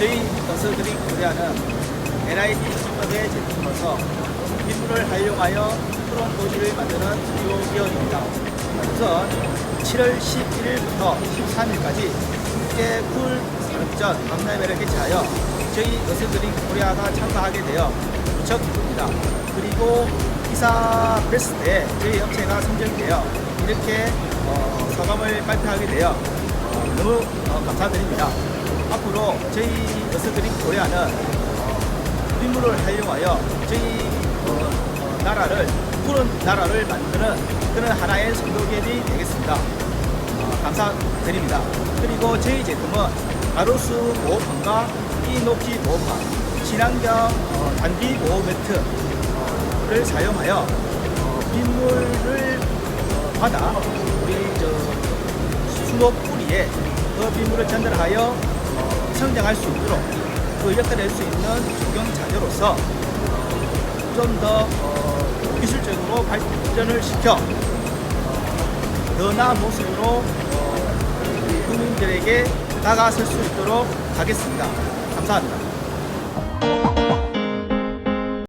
저희 건설들이 고려하는 NID 수법의 제품으로서 빗물을 활용하여 푸른 도시를 만드는 주요 기업입니다. 우선 7월 11일부터 13일까지 국제 쿨 산업전 박람회를 개최하여 저희 건설들이 코리아가 참가하게 되어 무척 기쁩니다. 그리고 이사 프레스대에 저희 업체가 선정되어 이렇게 어, 소감을 발표하게 되어 어, 너무 어, 감사드립니다. 앞으로 저희 건설들이 코리아는 어, 빗물을 활용하여 저희 어, 어, 나라를 푸른 나라를 만드는 그런 하나의 선도기업이 되겠습니다. 어, 감사드립니다. 그리고 저희 제품은 가로수 보호판과 이녹지 보호판, 친환경 어, 단비 보호 매트를 사용하여 어, 빗물을 어, 받아 우리 저 수목 뿌리에 그 빗물을 전달하여 어, 성장할 수 있도록 그 역할을 할 수 있는 조경 자재로서 좀더 어, 기술적으로 발전을 시켜 어, 더 나은 모습으로 어, 국민들에게 다가설 수 있도록 하겠습니다. 감사합니다.